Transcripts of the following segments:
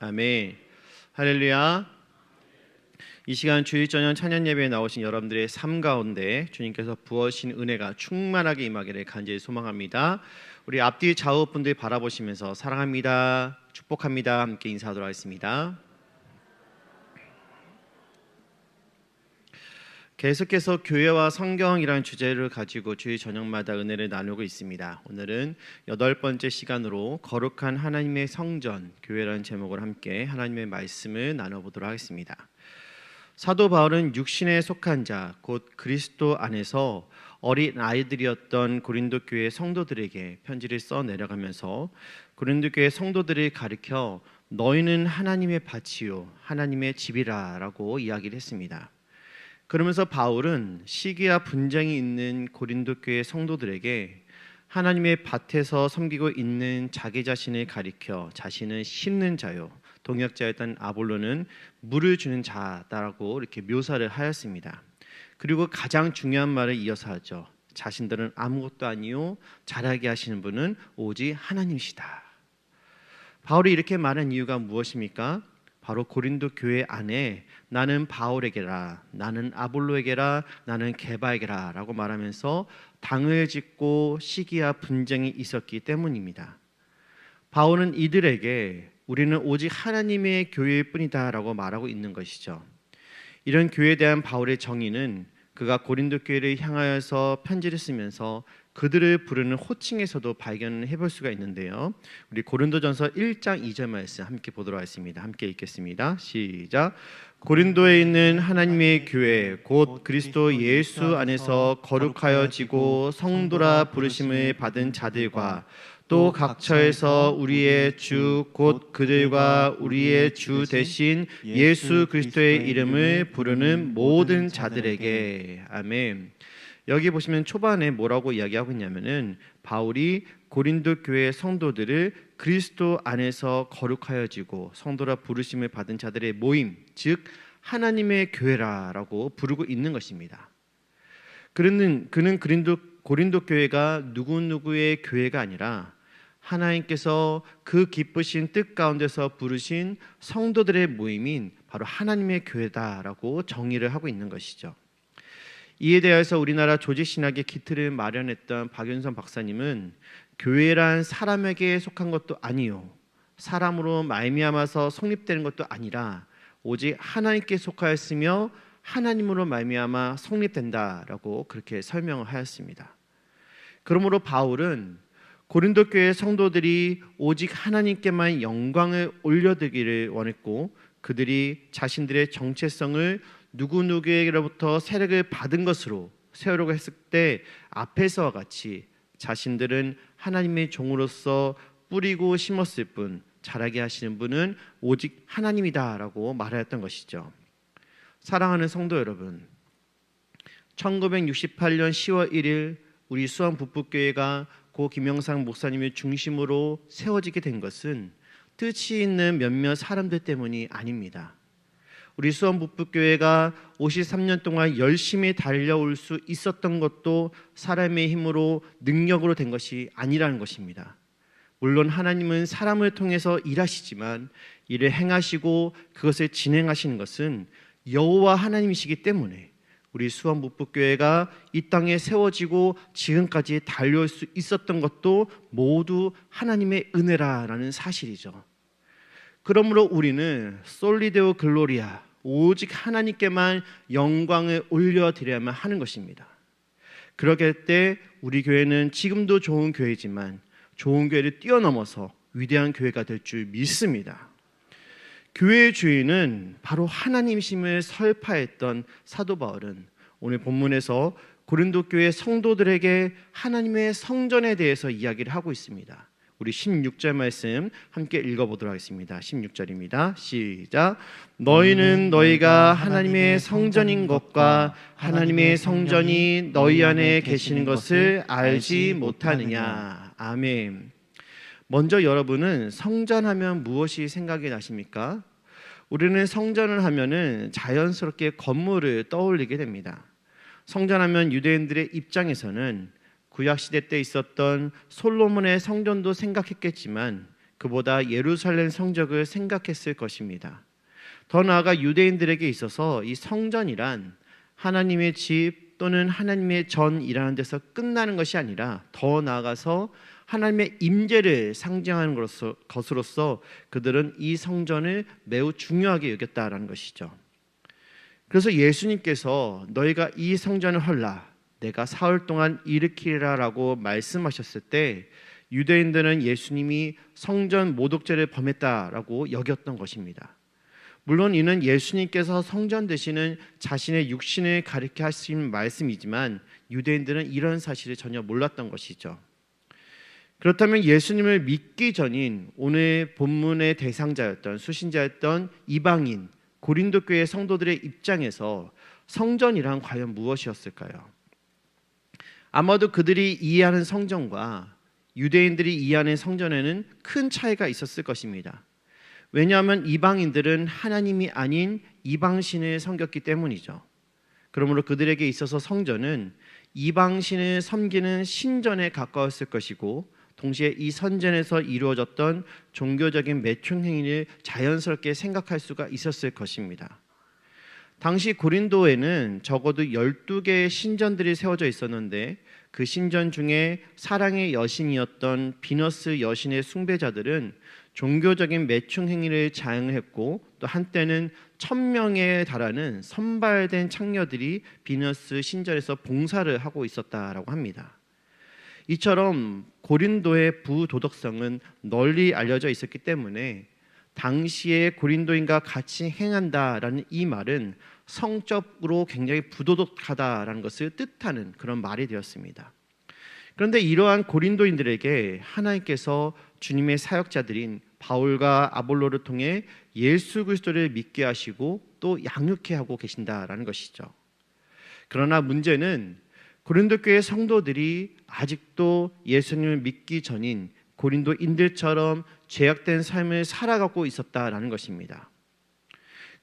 아멘. 할렐루야. 이 시간 주일 저녁 찬양 예배에 나오신 여러분들의 삶 가운데 주님께서 부어신 은혜가 충만하게 임하기를 간절히 소망합니다. 우리 앞뒤 좌우 분들 바라보시면서 사랑합니다. 축복합니다. 함께 인사하도록 하겠습니다. 계속해서 교회와 성경이라는 주제를 가지고 주일 저녁마다 은혜를 나누고 있습니다. 오늘은 여덟 번째 시간으로 거룩한 하나님의 성전 교회라는 제목을 함께 하나님의 말씀을 나눠보도록 하겠습니다. 사도 바울은 육신에 속한 자, 곧 그리스도 안에서 어린 아이들이었던 고린도 교회 성도들에게 편지를 써 내려가면서 고린도 교회 성도들을 가리켜 너희는 하나님의 밭이요 하나님의 집이라라고 이야기를 했습니다. 그러면서 바울은 시기와 분쟁이 있는 고린도 교회 성도들에게 하나님의 밭에서 섬기고 있는 자기 자신을 가리켜 자신은 심는 자요 동역자였던 아볼로는 물을 주는 자다라고 이렇게 묘사를 하였습니다. 그리고 가장 중요한 말을 이어서 하죠. 자신들은 아무것도 아니요 잘하게 하시는 분은 오직 하나님이시다. 바울이 이렇게 말한 이유가 무엇입니까? 바로 고린도 교회 안에 나는 바울에게라 나는 아볼로에게라 나는 게바에게라라고 말하면서 당을 짓고 시기와 분쟁이 있었기 때문입니다. 바울은 이들에게 우리는 오직 하나님의 교회일 뿐이다라고 말하고 있는 것이죠. 이런 교회에 대한 바울의 정의는 그가 고린도 교회를 향하여서 편지를 쓰면서 그들을 부르는 호칭에서도 발견해 볼 수가 있는데요. 우리 고린도전서 1장 2절 말씀 함께 보도록 하겠습니다. 함께 읽겠습니다. 시작. 고린도에 있는 하나님의 교회 곧 그리스도 예수 안에서 거룩하여지고 성도라 부르심을 받은 자들과 또 각처에서 우리의 주 곧 그들과 우리의 주 대신 예수 그리스도의 이름을 부르는 모든 자들에게 아멘. 여기 보시면 초반에 뭐라고 이야기하고 있냐면은 바울이 고린도 교회 성도들을 그리스도 안에서 거룩하여지고 성도라 부르심을 받은 자들의 모임, 즉 하나님의 교회라라고 부르고 있는 것입니다. 그는 그는 그린도 고린도 교회가 누구 누구의 교회가 아니라 하나님께서 그 기쁘신 뜻 가운데서 부르신 성도들의 모임인 바로 하나님의 교회다라고 정의를 하고 있는 것이죠. 이에 대해서 우리나라 조직 신학의 기틀을 마련했던 박윤선 박사님은 교회란 사람에게 속한 것도 아니요 사람으로 말미암아서 성립되는 것도 아니라 오직 하나님께 속하였으며 하나님으로 말미암아 성립된다라고 그렇게 설명을 하였습니다. 그러므로 바울은 고린도 교회 성도들이 오직 하나님께만 영광을 올려드기를 원했고 그들이 자신들의 정체성을 누구누구에게로부터 세력을 받은 것으로 세우려고 했을 때 앞에서와 같이 자신들은 하나님의 종으로서 뿌리고 심었을 뿐 자라게 하시는 분은 오직 하나님이다라고 말하였던 것이죠. 사랑하는 성도 여러분, 1968년 10월 1일 우리 수원 북북교회가 고 김영상 목사님의 중심으로 세워지게 된 것은 뜻이 있는 몇몇 사람들 때문이 아닙니다. 우리 수원 북북교회가 53년 동안 열심히 달려올 수 있었던 것도 사람의 힘으로 능력으로 된 것이 아니라는 것입니다. 물론 하나님은 사람을 통해서 일하시지만 일을 행하시고 그것을 진행하시는 것은 여호와 하나님이시기 때문에 우리 수원 북북교회가 이 땅에 세워지고 지금까지 달려올 수 있었던 것도 모두 하나님의 은혜라라는 사실이죠. 그러므로 우리는 솔리데오 글로리아 오직 하나님께만 영광을 올려드려야만 하는 것입니다. 그러게 때 우리 교회는 지금도 좋은 교회지만 좋은 교회를 뛰어넘어서 위대한 교회가 될 줄 믿습니다. 교회의 주인은 바로 하나님심을 설파했던 사도 바울은 오늘 본문에서 고린도 교회 성도들에게 하나님의 성전에 대해서 이야기를 하고 있습니다. 우리 16절 말씀 함께 읽어보도록 하겠습니다. 16절입니다. 시작. 너희는 너희가 하나님의 성전인 것과 하나님의 성전이 너희 안에 계시는 것을 알지 못하느냐. 아멘. 먼저 여러분은 성전하면 무엇이 생각이 나십니까? 우리는 성전을 하면은 자연스럽게 건물을 떠올리게 됩니다. 성전하면 유대인들의 입장에서는 구약 시대 때 있었던 솔로몬의 성전도 생각했겠지만 그보다 예루살렘 성적을 생각했을 것입니다. 더 나아가 유대인들에게 있어서 이 성전이란 하나님의 집 또는 하나님의 전이라는 데서 끝나는 것이 아니라 더 나아가서 하나님의 임재를 상징하는 것으로서, 그들은 이 성전을 매우 중요하게 여겼다라는 것이죠. 그래서 예수님께서 너희가 이 성전을 헐라 내가 사흘 동안 일으키리라라고 말씀하셨을 때 유대인들은 예수님이 성전 모독죄를 범했다라고 여겼던 것입니다. 물론 이는 예수님께서 성전 되시는 자신의 육신을 가리켜 하신 말씀이지만 유대인들은 이런 사실을 전혀 몰랐던 것이죠. 그렇다면 예수님을 믿기 전인 오늘 본문의 대상자였던 수신자였던 이방인 고린도 교회 성도들의 입장에서 성전이란 과연 무엇이었을까요? 아마도 그들이 이해하는 성전과 유대인들이 이해하는 성전에는 큰 차이가 있었을 것입니다. 왜냐하면 이방인들은 하나님이 아닌 이방신을 섬겼기 때문이죠. 그러므로 그들에게 있어서 성전은 이방신을 섬기는 신전에 가까웠을 것이고 동시에 이 선전에서 이루어졌던 종교적인 매춘 행위를 자연스럽게 생각할 수가 있었을 것입니다. 당시 고린도에는 적어도 12개의 신전들이 세워져 있었는데 그 신전 중에 사랑의 여신이었던 비너스 여신의 숭배자들은 종교적인 매충 행위를 자행했고 또 한때는 천 명에 달하는 선발된 창녀들이 비너스 신전에서 봉사를 하고 있었다라고 합니다. 이처럼 고린도의 부도덕성은 널리 알려져 있었기 때문에 당시에 고린도인과 같이 행한다라는 이 말은 성적으로 굉장히 부도덕하다라는 것을 뜻하는 그런 말이 되었습니다. 그런데 이러한 고린도인들에게 하나님께서 주님의 사역자들인 바울과 아볼로를 통해 예수 그리스도를 믿게 하시고 또 양육해 하고 계신다라는 것이죠. 그러나 문제는 고린도 교회 성도들이 아직도 예수님을 믿기 전인 고린도인들처럼 죄악된 삶을 살아가고 있었다라는 것입니다.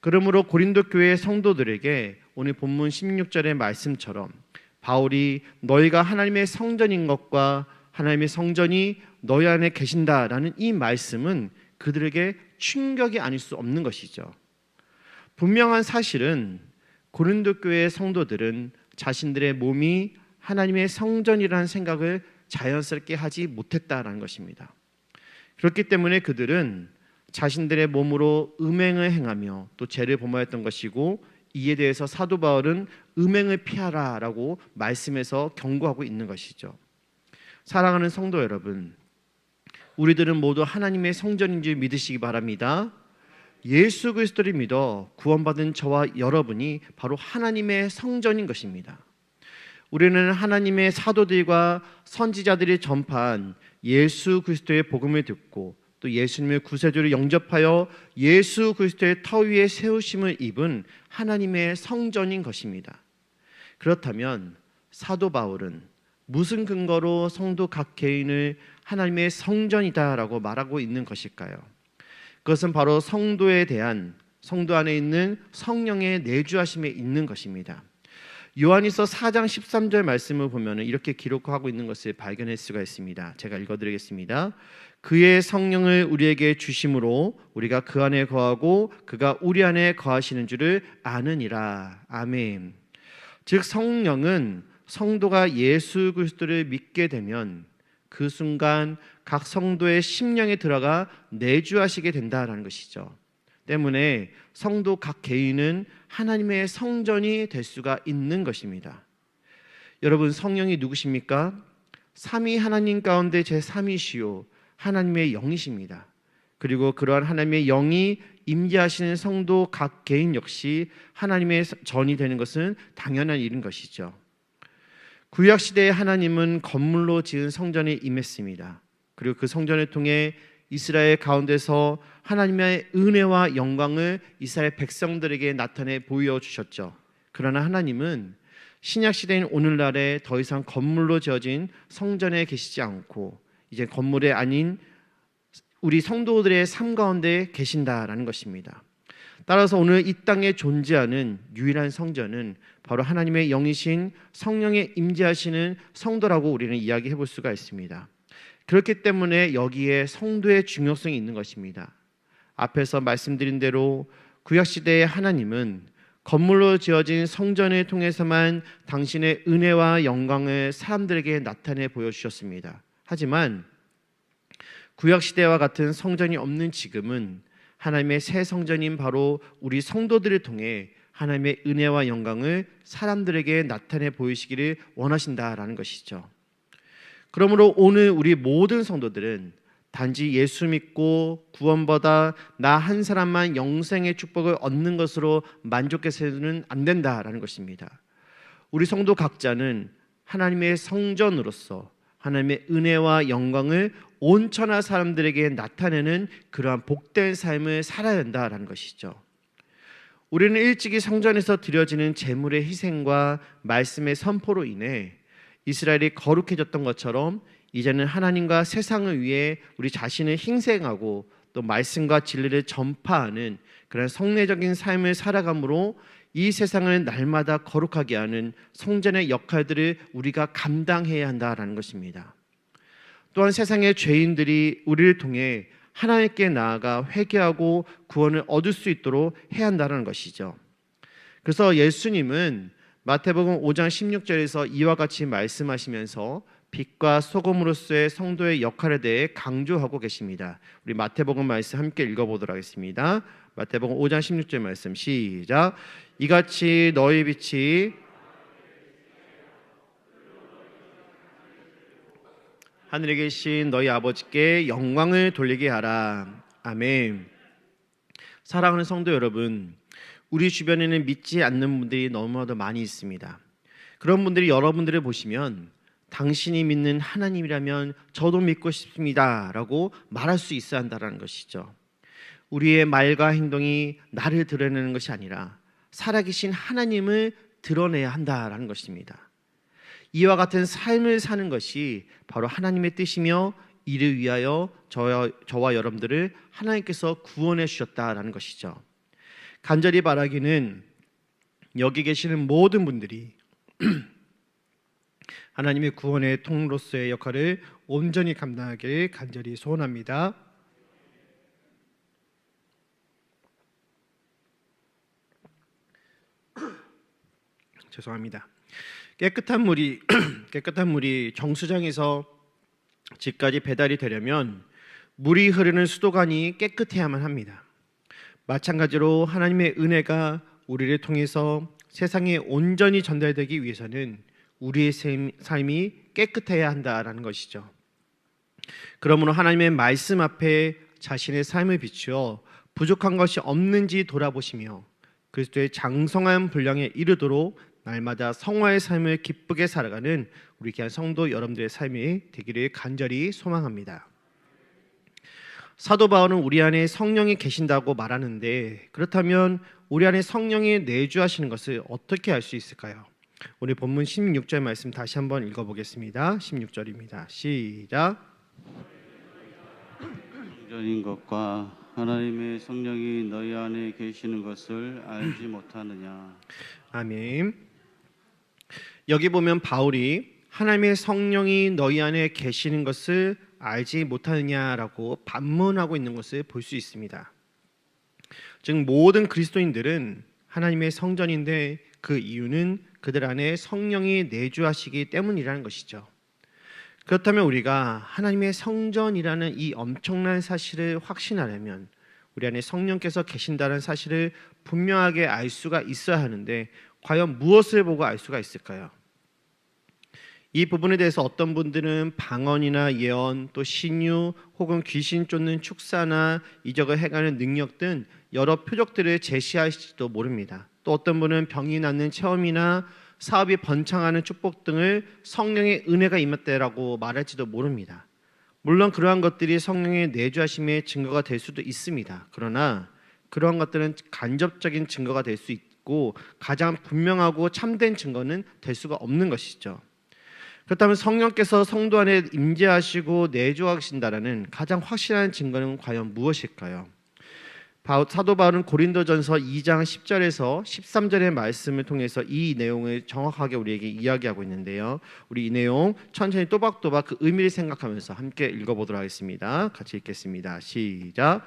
그러므로 고린도 교회 성도들에게 오늘 본문 16절의 말씀처럼 바울이 너희가 하나님의 성전인 것과 하나님의 성전이 너희 안에 계신다라는 이 말씀은 그들에게 충격이 아닐 수 없는 것이죠. 분명한 사실은 고린도 교회 성도들은 자신들의 몸이 하나님의 성전이라는 생각을 자연스럽게 하지 못했다라는 것입니다. 그렇기 때문에 그들은 자신들의 몸으로 음행을 행하며 또 죄를 범하였던 것이고 이에 대해서 사도 바울은 음행을 피하라라고 말씀해서 경고하고 있는 것이죠. 사랑하는 성도 여러분, 우리들은 모두 하나님의 성전인 줄 믿으시기 바랍니다. 예수 그리스도를 믿어 구원받은 저와 여러분이 바로 하나님의 성전인 것입니다. 우리는 하나님의 사도들과 선지자들이 전파한 예수 그리스도의 복음을 듣고 또 예수님의 구세주를 영접하여 예수 그리스도의 터 위에 세우심을 입은 하나님의 성전인 것입니다. 그렇다면 사도 바울은 무슨 근거로 성도 각 개인을 하나님의 성전이다라고 말하고 있는 것일까요? 그것은 바로 성도에 대한 성도 안에 있는 성령의 내주하심에 있는 것입니다. 요한이서 4장 13절 말씀을 보면 이렇게 기록하고 있는 것을 발견할 수가 있습니다. 제가 읽어드리겠습니다. 그의 성령을 우리에게 주심으로 우리가 그 안에 거하고 그가 우리 안에 거하시는 줄을 아느니라. 아멘. 즉 성령은 성도가 예수 그리스도를 믿게 되면 그 순간 각 성도의 심령에 들어가 내주하시게 된다라는 것이죠. 때문에 성도 각 개인은 하나님의 성전이 될 수가 있는 것입니다. 여러분 성령이 누구십니까? 삼위 하나님 가운데 제 3위시요 하나님의 영이십니다. 그리고 그러한 하나님의 영이 임재하시는 성도 각 개인 역시 하나님의 전이 되는 것은 당연한 일인 것이죠. 구약 시대의 하나님은 건물로 지은 성전에 임했습니다. 그리고 그 성전을 통해 이스라엘 가운데서 하나님의 은혜와 영광을 이스라엘 백성들에게 나타내 보여 주셨죠. 그러나 하나님은 신약 시대인 오늘날에 더 이상 건물로 지어진 성전에 계시지 않고 이제 건물이 아닌 우리 성도들의 삶 가운데 계신다라는 것입니다. 따라서 오늘 이 땅에 존재하는 유일한 성전은 바로 하나님의 영이신 성령의 임재하시는 성도라고 우리는 이야기해 볼 수가 있습니다. 그렇기 때문에 여기에 성도의 중요성이 있는 것입니다. 앞에서 말씀드린 대로 구약 시대의 하나님은 건물로 지어진 성전을 통해서만 당신의 은혜와 영광을 사람들에게 나타내 보여주셨습니다. 하지만 구약 시대와 같은 성전이 없는 지금은 하나님의 새 성전인 바로 우리 성도들을 통해 하나님의 은혜와 영광을 사람들에게 나타내 보이시기를 원하신다라는 것이죠. 그러므로 오늘 우리 모든 성도들은 단지 예수 믿고 구원받아 나 한 사람만 영생의 축복을 얻는 것으로 만족해서는 안 된다라는 것입니다. 우리 성도 각자는 하나님의 성전으로서 하나님의 은혜와 영광을 온 천하 사람들에게 나타내는 그러한 복된 삶을 살아야 한다라는 것이죠. 우리는 일찍이 성전에서 드려지는 제물의 희생과 말씀의 선포로 인해 이스라엘이 거룩해졌던 것처럼 이제는 하나님과 세상을 위해 우리 자신을 희생하고 또 말씀과 진리를 전파하는 그런 성례적인 삶을 살아감으로 이 세상을 날마다 거룩하게 하는 성전의 역할들을 우리가 감당해야 한다라는 것입니다. 또한 세상의 죄인들이 우리를 통해 하나님께 나아가 회개하고 구원을 얻을 수 있도록 해야 한다는 것이죠. 그래서 예수님은 마태복음 5장 16절에서 이와 같이 말씀하시면서 빛과 소금으로서의 성도의 역할에 대해 강조하고 계십니다. 우리 마태복음 말씀 함께 읽어보도록 하겠습니다. 마태복음 5장 16절 말씀 시작. 이같이 너희 빛이 하늘에 계신 너희 아버지께 영광을 돌리게 하라. 아멘. 사랑하는 성도 여러분, 우리 주변에는 믿지 않는 분들이 너무나도 많이 있습니다. 그런 분들이 여러분들을 보시면 당신이 믿는 하나님이라면 저도 믿고 싶습니다라고 말할 수 있어야 한다는 것이죠. 우리의 말과 행동이 나를 드러내는 것이 아니라 살아계신 하나님을 드러내야 한다라는 것입니다. 이와 같은 삶을 사는 것이 바로 하나님의 뜻이며 이를 위하여 저와, 여러분들을 하나님께서 구원해 주셨다라는 것이죠. 간절히 바라기는 여기 계시는 모든 분들이 하나님의 구원의 통로서의 역할을 온전히 감당하기를 간절히 소원합니다. 죄송합니다. 깨끗한 물이 깨끗한 물이 정수장에서 집까지 배달이 되려면 물이 흐르는 수도관이 깨끗해야만 합니다. 마찬가지로 하나님의 은혜가 우리를 통해서 세상에 온전히 전달되기 위해서는 우리의 삶이 깨끗해야 한다라는 것이죠. 그러므로 하나님의 말씀 앞에 자신의 삶을 비추어 부족한 것이 없는지 돌아보시며 그리스도의 장성한 분량에 이르도록 날마다 성화의 삶을 기쁘게 살아가는 우리 귀한 성도 여러분들의 삶이 되기를 간절히 소망합니다. 사도 바울은 우리 안에 성령이 계신다고 말하는데 그렇다면 우리 안에 성령이 내주하시는 것을 어떻게 알 수 있을까요? 우리 본문 16절 말씀 다시 한번 읽어보겠습니다. 16절입니다. 시작. 전인 것과 하나님의 성령이 너희 안에 계시는 것을 알지 못하느냐? 아멘. 여기 보면 바울이 하나님의 성령이 너희 안에 계시는 것을 알지 못하느냐라고 반문하고 있는 것을 볼 수 있습니다. 즉 모든 그리스도인들은 하나님의 성전인데 그 이유는 그들 안에 성령이 내주하시기 때문이라는 것이죠. 그렇다면 우리가 하나님의 성전이라는 이 엄청난 사실을 확신하려면 우리 안에 성령께서 계신다는 사실을 분명하게 알 수가 있어야 하는데 과연 무엇을 보고 알 수가 있을까요? 이 부분에 대해서 어떤 분들은 방언이나 예언, 또 신유 혹은 귀신 쫓는 축사나 이적을 해가는 능력 등 여러 표적들을 제시하실지도 모릅니다. 또 어떤 분은 병이 낫는 체험이나 사업이 번창하는 축복 등을 성령의 은혜가 임했다라고 말할지도 모릅니다. 물론 그러한 것들이 성령의 내주하심의 증거가 될 수도 있습니다. 그러나 그러한 것들은 간접적인 증거가 될 수 있고 가장 분명하고 참된 증거는 될 수가 없는 것이죠. 그렇다면 성령께서 성도 안에 임재하시고 내주하신다라는 가장 확실한 증거는 과연 무엇일까요? 바- 사도 바울은 고린도전서 2장 10절에서 13절의 말씀을 통해서 이 내용을 정확하게 우리에게 이야기하고 있는데요. 우리 이 내용 천천히 또박또박 그 의미를 생각하면서 함께 읽어보도록 하겠습니다. 같이 읽겠습니다. 시작.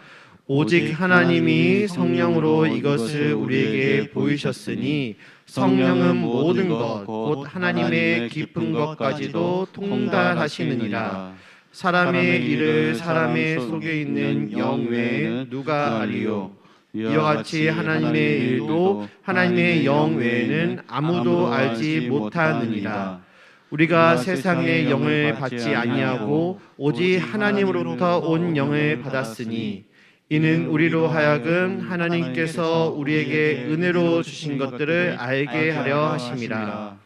오직 하나님이 성령으로 이것을 우리에게 보이셨으니 성령은 모든 것 곧 하나님의 깊은 것까지도 통달하시느니라. 사람의 일을 사람의 속에 있는 영 외에 누가 알리요? 이와 같이 하나님의 일도 하나님의 영 외에는 아무도 알지 못하느니라. 우리가 세상의 영을 받지 아니하고 오직 하나님으로부터 온 영을 받았으니 이는 우리로 하여금 하나님께서 우리에게 은혜로 주신 것들을 알게 하려 하심이라.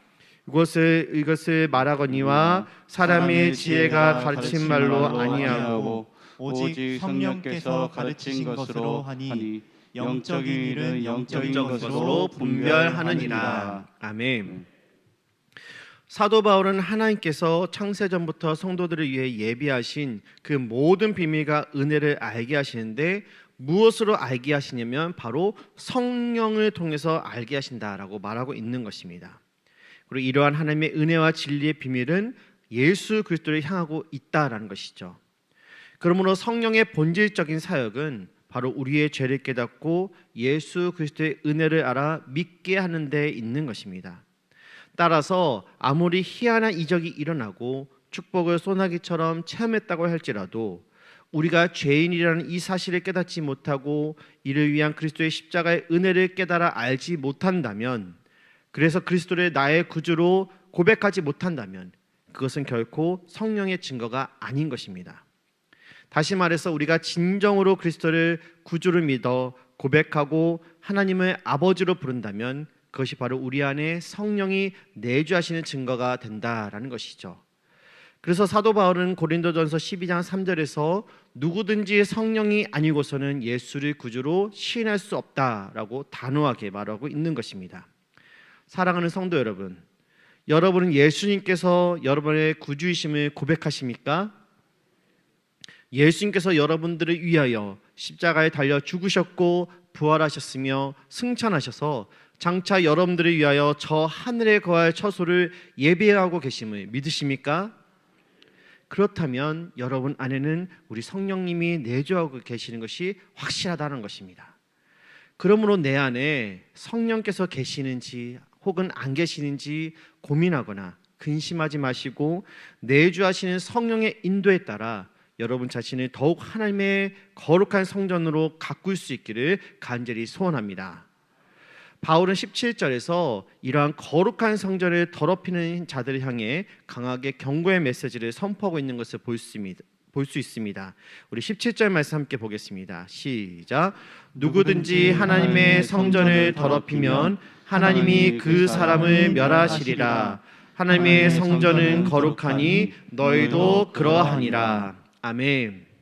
이것을 이것을 말하거니와 사람의 지혜가 가르친 말로 아니하고 오직 성령께서 가르치신 것으로 하니 영적인 일은 영적인 것으로 것으로 분별하느니라. 아멘. 사도 바울은 하나님께서 창세 전부터 성도들을 위해 예비하신 그 모든 비밀과 은혜를 알게 하시는데 무엇으로 알게 하시냐면 바로 성령을 통해서 알게 하신다라고 말하고 있는 것입니다. 그리고 이러한 하나님의 은혜와 진리의 비밀은 예수 그리스도를 향하고 있다라는 것이죠. 그러므로 성령의 본질적인 사역은 바로 우리의 죄를 깨닫고 예수 그리스도의 은혜를 알아 믿게 하는 데 있는 것입니다. 따라서 아무리 희한한 이적이 일어나고 축복을 소나기처럼 체험했다고 할지라도 우리가 죄인이라는 이 사실을 깨닫지 못하고 이를 위한 그리스도의 십자가의 은혜를 깨달아 알지 못한다면 그래서 그리스도를 나의 구주로 고백하지 못한다면 그것은 결코 성령의 증거가 아닌 것입니다. 다시 말해서 우리가 진정으로 그리스도를 구주를 믿어 고백하고 하나님을 아버지로 부른다면 그것이 바로 우리 안에 성령이 내주하시는 증거가 된다라는 것이죠. 그래서 사도 바울은 고린도전서 12장 3절에서 누구든지 성령이 아니고서는 예수를 구주로 시인할 수 없다라고 단호하게 말하고 있는 것입니다. 사랑하는 성도 여러분, 여러분은 예수님께서 여러분의 구주이심을 고백하십니까? 예수님께서 여러분들을 위하여 십자가에 달려 죽으셨고 부활하셨으며 승천하셔서 장차 여러분들을 위하여 저 하늘에 거할 처소를 예비하고 계심을 믿으십니까? 그렇다면 여러분 안에는 우리 성령님이 내주하고 계시는 것이 확실하다는 것입니다. 그러므로 내 안에 성령께서 계시는지 혹은 안 계시는지 고민하거나 근심하지 마시고 내주하시는 성령의 인도에 따라 여러분 자신을 더욱 하나님의 거룩한 성전으로 가꿀 수 있기를 간절히 소원합니다. 바울은 17절에서 이러한 거룩한 성전을 더럽히는 자들을 향해 강하게 경고의 메시지를 선포하고 있는 것을 볼 수 있습니다. 볼 수 있습니다. 우리 17절 말씀 함께 보겠습니다. 시작. 누구든지 하나님의 성전을 더럽히면 하나님이 그 사람을 멸하시리라. 하나님의 성전은 거룩하니 너희도 그러하니라. 아멘.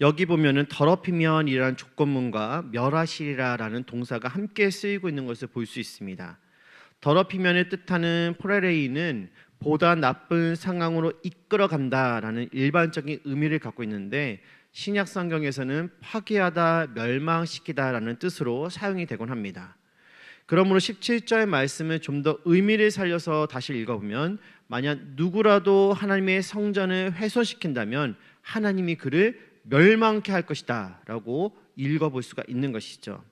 여기 보면은 더럽히면이라는 조건문과 멸하시리라라는 동사가 함께 쓰이고 있는 것을 볼 수 있습니다. 더럽히면을 뜻하는 포레레이는 보다 나쁜 상황으로 이끌어 간다라는 일반적인 의미를 갖고 있는데 신약 성경에서는 파괴하다, 멸망시키다라는 뜻으로 사용이 되곤 합니다. 그러므로 17절 말씀을 좀 더 의미를 살려서 다시 읽어보면 만약 누구라도 하나님의 성전을 훼손시킨다면 하나님이 그를 멸망케 할 것이다라고 읽어볼 수가 있는 것이죠.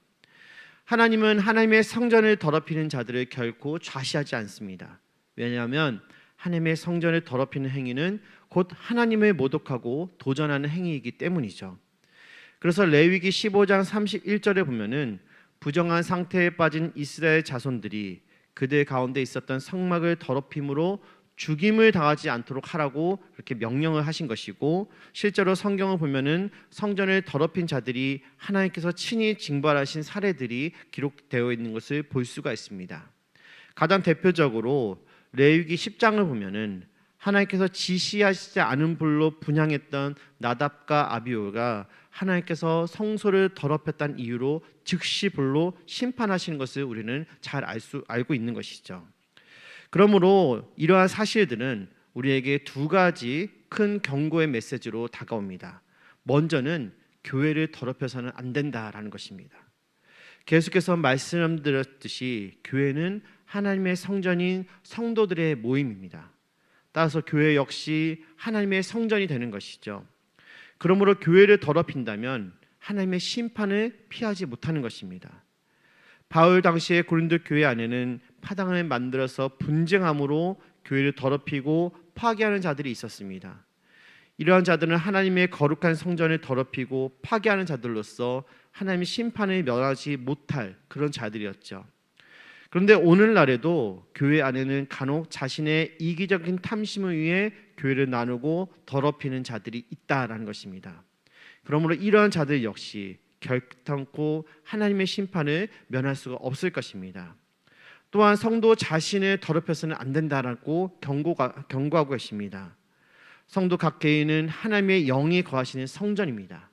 하나님은 하나님의 성전을 더럽히는 자들을 결코 좌시하지 않습니다. 왜냐하면 하나님의 성전을 더럽히는 행위는 곧 하나님을 모독하고 도전하는 행위이기 때문이죠. 그래서 레위기 15장 31절에 보면은 부정한 상태에 빠진 이스라엘 자손들이 그들 가운데 있었던 성막을 더럽힘으로 죽임을 당하지 않도록 하라고 이렇게 명령을 하신 것이고 실제로 성경을 보면은 성전을 더럽힌 자들이 하나님께서 친히 징벌하신 사례들이 기록되어 있는 것을 볼 수가 있습니다. 가장 대표적으로 레위기 10장을 보면은 하나님께서 지시하시지 않은 불로 분향했던 나답과 아비오가 하나님께서 성소를 더럽혔다는 이유로 즉시 불로 심판하시는 것을 우리는 잘 알 수 알고 있는 것이죠. 그러므로 이러한 사실들은 우리에게 두 가지 큰 경고의 메시지로 다가옵니다. 먼저는 교회를 더럽혀서는 안 된다라는 것입니다. 계속해서 말씀드렸듯이 교회는 하나님의 성전인 성도들의 모임입니다. 따라서 교회 역시 하나님의 성전이 되는 것이죠. 그러므로 교회를 더럽힌다면 하나님의 심판을 피하지 못하는 것입니다. 바울 당시에 고린도 교회 안에는 파당을 만들어서 분쟁함으로 교회를 더럽히고 파괴하는 자들이 있었습니다. 이러한 자들은 하나님의 거룩한 성전을 더럽히고 파괴하는 자들로서 하나님의 심판을 면하지 못할 그런 자들이었죠. 그런데 오늘날에도 교회 안에는 간혹 자신의 이기적인 탐심을 위해 교회를 나누고 더럽히는 자들이 있다라는 것입니다. 그러므로 이러한 자들 역시 결탄코 하나님의 심판을 면할 수가 없을 것입니다. 또한 성도 자신을 더럽혀서는 안 된다라고 경고가, 경고하고 계십니다. 성도 각 개인은 하나님의 영이 거하시는 성전입니다.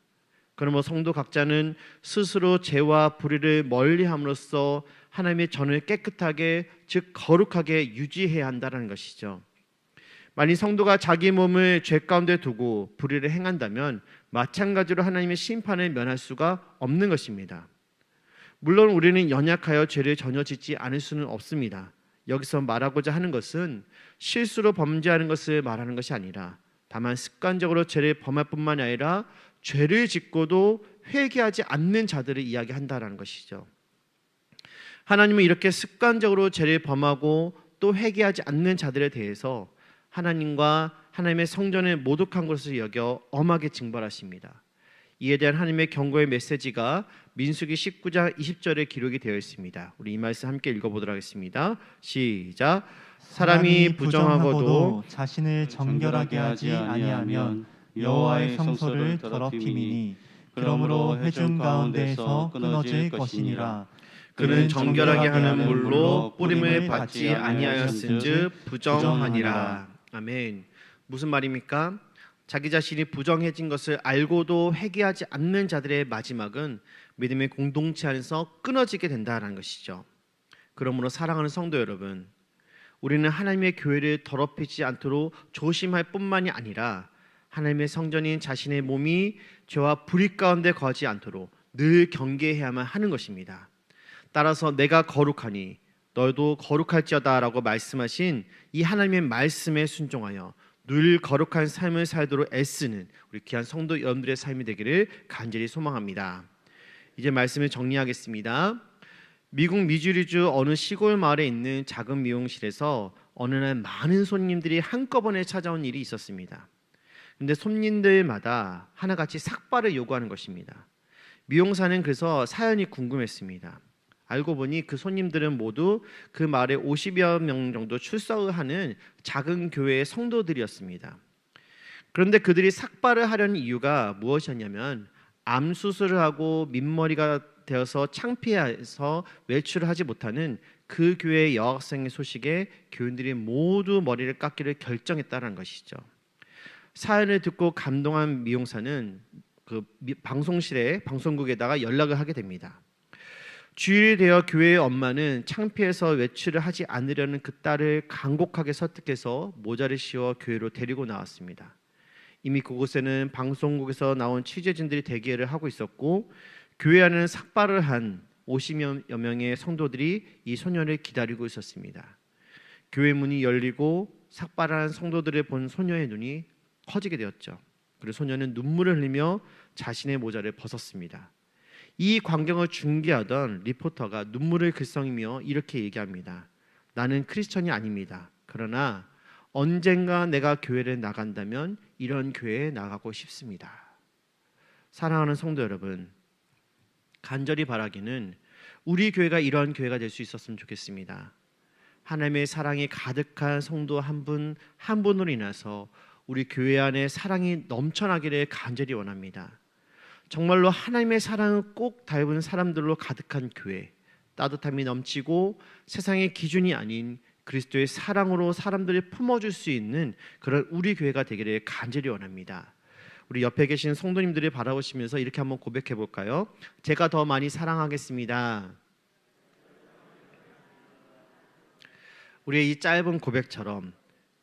그러므로 성도 각자는 스스로 죄와 불의를 멀리함으로써 하나님의 전을 깨끗하게 즉 거룩하게 유지해야 한다는 것이죠. 만일 성도가 자기 몸을 죄 가운데 두고 불의를 행한다면 마찬가지로 하나님의 심판을 면할 수가 없는 것입니다. 물론 우리는 연약하여 죄를 전혀 짓지 않을 수는 없습니다. 여기서 말하고자 하는 것은 실수로 범죄하는 것을 말하는 것이 아니라 다만 습관적으로 죄를 범할 뿐만이 아니라 죄를 짓고도 회개하지 않는 자들을 이야기한다라는 것이죠. 하나님은 이렇게 습관적으로 죄를 범하고 또 회개하지 않는 자들에 대해서 하나님과 하나님의 성전을 모독한 것을 여겨 엄하게 징벌하십니다. 이에 대한 하나님의 경고의 메시지가 민수기 19장 20절에 기록이 되어 있습니다. 우리 이 말씀 함께 읽어보도록 하겠습니다. 시작. 사람이 부정하고도 자신을 정결하게 하지 아니하면 여호와의 성소를 더럽힘이니 그러므로 회중 가운데에서 끊어질 것이니라 그는 정결하게 하는 물로 뿌림을 받지 아니하였은즉 부정하니라. 아멘. 무슨 말입니까? 자기 자신이 부정해진 것을 알고도 회개하지 않는 자들의 마지막은 믿음의 공동체 안에서 끊어지게 된다라는 것이죠. 그러므로 사랑하는 성도 여러분, 우리는 하나님의 교회를 더럽히지 않도록 조심할 뿐만이 아니라 하나님의 성전인 자신의 몸이 죄와 불의 가운데 거하지 않도록 늘 경계해야만 하는 것입니다. 따라서 내가 거룩하니 너도 거룩할지어다라고 말씀하신 이 하나님의 말씀에 순종하여 늘 거룩한 삶을 살도록 애쓰는 우리 귀한 성도 여러분들의 삶이 되기를 간절히 소망합니다. 이제 말씀을 정리하겠습니다. 미국 미주리주 어느 시골 마을에 있는 작은 미용실에서 어느 날 많은 손님들이 한꺼번에 찾아온 일이 있었습니다. 근데 손님들마다 하나같이 삭발을 요구하는 것입니다. 미용사는 그래서 사연이 궁금했습니다. 알고 보니 그 손님들은 모두 그 마을에 50여 명 정도 출석을 하는 작은 교회의 성도들이었습니다. 그런데 그들이 삭발을 하려는 이유가 무엇이었냐면 암 수술을 하고 민머리가 되어서 창피해서 외출을 하지 못하는 그 교회의 여학생의 소식에 교인들이 모두 머리를 깎기를 결정했다는 것이죠. 사연을 듣고 감동한 미용사는 그 방송실에 방송국에다가 연락을 하게 됩니다. 주일이 되어 교회의 엄마는 창피해서 외출을 하지 않으려는 그 딸을 간곡하게 설득해서 모자를 씌워 교회로 데리고 나왔습니다. 이미 그곳에는 방송국에서 나온 취재진들이 대기를 하고 있었고 교회 안에는 삭발을 한 50여 명의 성도들이 이 소년을 기다리고 있었습니다. 교회 문이 열리고 삭발한 성도들을 본 소녀의 눈이 커지게 되었죠. 그리고 소녀는 눈물을 흘리며 자신의 모자를 벗었습니다. 이 광경을 중계하던 리포터가 눈물을 글썽이며 이렇게 얘기합니다. 나는 크리스천이 아닙니다. 그러나 언젠가 내가 교회를 나간다면 이런 교회에 나가고 싶습니다. 사랑하는 성도 여러분, 간절히 바라기는 우리 교회가 이러한 교회가 될 수 있었으면 좋겠습니다. 하나님의 사랑이 가득한 성도 한 분 한 분으로 인해서 우리 교회 안에 사랑이 넘쳐나기를 간절히 원합니다. 정말로 하나님의 사랑을 꼭 닮은 사람들로 가득한 교회, 따뜻함이 넘치고 세상의 기준이 아닌 그리스도의 사랑으로 사람들을 품어줄 수 있는 그런 우리 교회가 되기를 간절히 원합니다. 우리 옆에 계신 성도님들이 바라보시면서 이렇게 한번 고백해 볼까요? 제가 더 많이 사랑하겠습니다. 우리의 이 짧은 고백처럼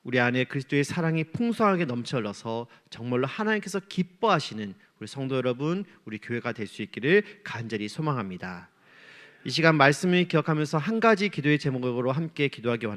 우리 안에 그리스도의 사랑이 풍성하게 넘쳐 흘러서 정말로 하나님께서 기뻐하시는 우리 성도 여러분, 우리 교회가 될 수 있기를 간절히 소망합니다. 이 시간 말씀을 기억하면서 한 가지 기도의 제목으로 함께 기도하기 원합니다.